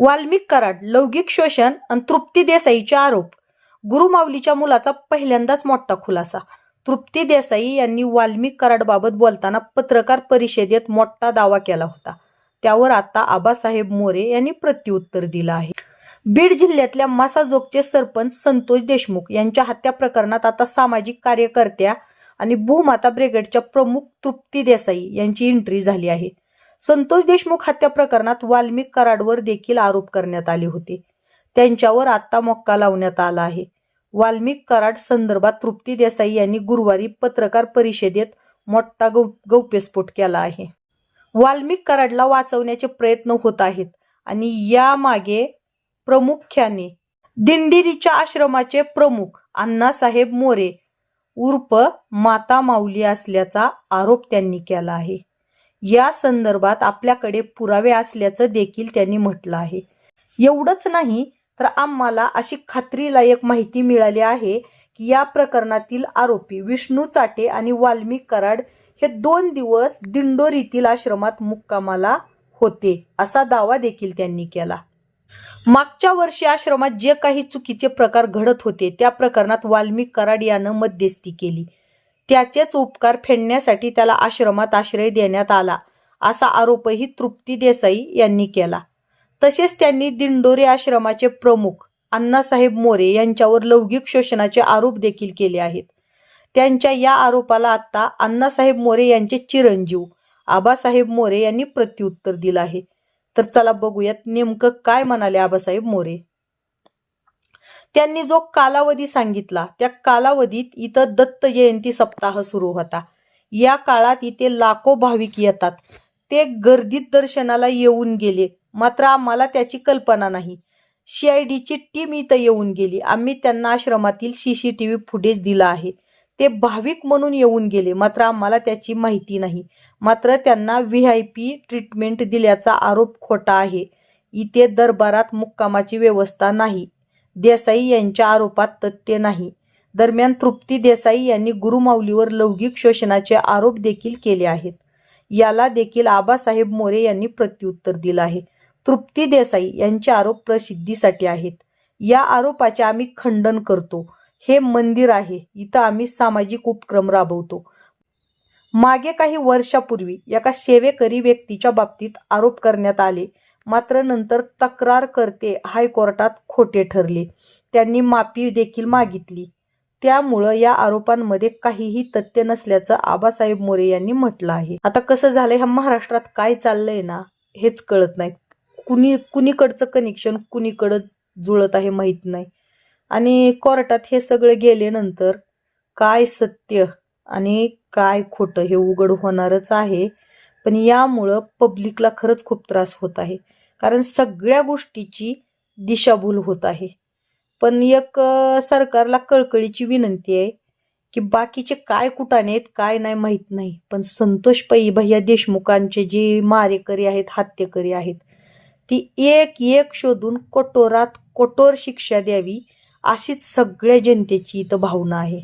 वाल्मिक कराड लौकिक शोषण आणि तृप्ती देसाईचे आरोप. गुरुमाऊलीच्या मुलाचा पहिल्यांदाच मोठा खुलासा. तृप्ती देसाई यांनी वाल्मिक कराडबाबत बोलताना पत्रकार परिषदेत मोठा दावा केला होता. त्यावर आता आबासाहेब मोरे यांनी प्रत्युत्तर दिलं आहे. बीड जिल्ह्यातल्या मासाजोगचे सरपंच संतोष देशमुख यांच्या हत्या प्रकरणात आता सामाजिक कार्यकर्त्या आणि भूमाता ब्रिगेडच्या प्रमुख तृप्ती देसाई यांची एंट्री झाली आहे. संतोष देशमुख हत्या प्रकरणात वाल्मिक कराडवर देखील आरोप करण्यात आले होते. त्यांच्यावर आता मोक्का लावण्यात आला आहे. वाल्मिक कराड संदर्भात तृप्ती देसाई यांनी गुरुवारी पत्रकार परिषदेत मोठा गौ गौप्यस्फोट केला आहे. वाल्मिक कराडला वाचवण्याचे प्रयत्न होत आहेत आणि यामागे प्रामुख्याने दिंडिरीच्या आश्रमाचे प्रमुख अण्णासाहेब मोरे उर्फ माता माऊली असल्याचा आरोप त्यांनी केला आहे. या संदर्भात आपल्याकडे पुरावे असल्याचं देखील त्यांनी म्हटलं आहे. एवढंच नाही तर आम्हाला अशी खात्रीलायक माहिती मिळाली आहे की या प्रकरणातील आरोपी विष्णू चाटे आणि वाल्मिक कराड हे दोन दिवस दिंडोरीतील आश्रमात मुक्कामाला होते असा दावा देखील त्यांनी केला. मागच्या वर्षी आश्रमात जे काही चुकीचे प्रकार घडत होते त्या प्रकरणात वाल्मिक कराड यानं मध्यस्थी केली. त्याचेच उपकार फेडण्यासाठी त्याला आश्रमात आश्रय देण्यात आला. असा आरोपही तृप्ती देसाई यांनी केला. तसेच त्यांनी दिंडोरे आश्रमाचे प्रमुख अण्णासाहेब मोरे यांच्यावर लौकिक शोषणाचे आरोप देखील केले आहेत. त्यांच्या या आरोपाला आता अण्णासाहेब मोरे यांचे चिरंजीव आबासाहेब मोरे यांनी प्रत्युत्तर दिलं आहे. तर चला बघूयात नेमकं काय म्हणाले आबासाहेब मोरे. त्यांनी जो कालावधी सांगितला त्या कालावधीत इथं दत्त जयंती सप्ताह सुरू होता. या काळात इथे लाखो भाविक येतात. ते गर्दीत दर्शनाला येऊन गेले. मात्र आम्हाला त्याची कल्पना नाही. सीआयडीची टीम इथं येऊन गेली. आम्ही त्यांना आश्रमातील सीसीटीव्ही फुटेज दिला आहे. ते भाविक म्हणून येऊन गेले. मात्र आम्हाला त्याची माहिती नाही. मात्र त्यांना व्ही आय पी ट्रीटमेंट दिल्याचा आरोप खोटा आहे. इथे दरबारात मुक्कामाची व्यवस्था नाही. देसाई यांच्या आरोपात तथ्य नाही. दरम्यान तृप्ती देसाई यांनी गुरुमाऊलीवर लौकिक शोषणाचे आरोप देखील केले आहेत. याला देखील आबासाहेब मोरे यांनी प्रत्युत्तर दिलं आहे. तृप्ती देसाई यांचे आरोप प्रसिद्धीसाठी आहेत. या आरोपाचे आम्ही खंडन करतो. हे मंदिर आहे. इथं आम्ही सामाजिक उपक्रम राबवतो. मागे काही वर्षापूर्वी एका सेवेकरी व्यक्तीच्या बाबतीत आरोप करण्यात आले. मात्र नंतर तक्रार करते हायकोर्टात खोटे ठरले. त्यांनी माफी देखील मागितली. त्यामुळं या आरोपांमध्ये काहीही तथ्य नसल्याचं आबासाहेब मोरे यांनी म्हटलं आहे. आता कसं झालंय ह्या महाराष्ट्रात काय चाललंय ना हेच कळत नाही. कुणी कुणीकडचं कनेक्शन कुणीकडंच जुळत आहे माहीत नाही. आणि कोर्टात हे सगळं गेल्यानंतर काय सत्य आणि काय खोटं हे उघड होणारच आहे. पण यामुळं पब्लिकला खरंच खूप त्रास होत आहे. कारण सगळ्या गोष्टीची दिशाभूल होत आहे. पण एक सरकारला कळकळीची विनंती आहे की बाकीचे काय कुटाने आहेत काय नाही माहीत नाही. पण संतोष पै भैया देशमुखांचे जे मारेकरी आहेत हत्येकरी आहेत ती एक एक शोधून कठोरात कठोर शिक्षा द्यावी अशीच सगळ्या जनतेची इथं भावना आहे.